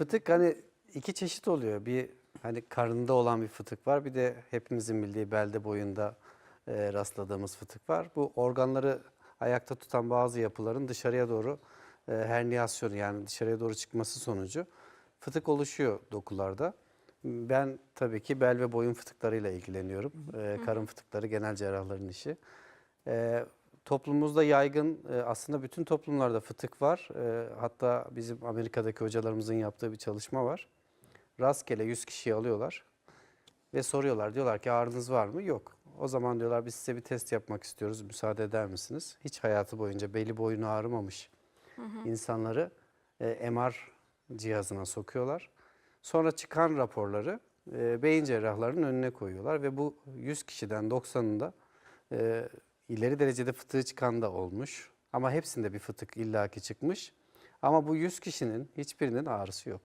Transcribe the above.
Fıtık hani iki çeşit oluyor. Bir hani karında olan bir fıtık var. Bir de hepimizin bildiği belde boyunda e, rastladığımız fıtık var. Bu organları ayakta tutan bazı yapıların dışarıya doğru e, herniyasyonu yani dışarıya doğru çıkması sonucu fıtık oluşuyor dokularda. Ben tabii ki bel ve boyun fıtıklarıyla ilgileniyorum. E, karın fıtıkları genel cerrahların işi. E, toplumumuzda yaygın e, aslında bütün toplumlarda fıtık var. E, hatta bizim Amerika'daki hocalarımızın yaptığı bir çalışma var. Rastgele 100 kişiyi alıyorlar ve soruyorlar. Diyorlar ki ağrınız var mı? Yok. O zaman diyorlar biz size bir test yapmak istiyoruz. Müsaade eder misiniz? Hiç hayatı boyunca beli boynu ağrımamış insanları e, MR cihazına sokuyorlar. Sonra çıkan raporları beyin cerrahlarının önüne koyuyorlar ve bu 100 kişiden 90'ında e, ileri derecede fıtığı çıkan da olmuş. Ama hepsinde bir fıtık illaki çıkmış. Ama bu 100 kişinin hiçbirinin ağrısı yok.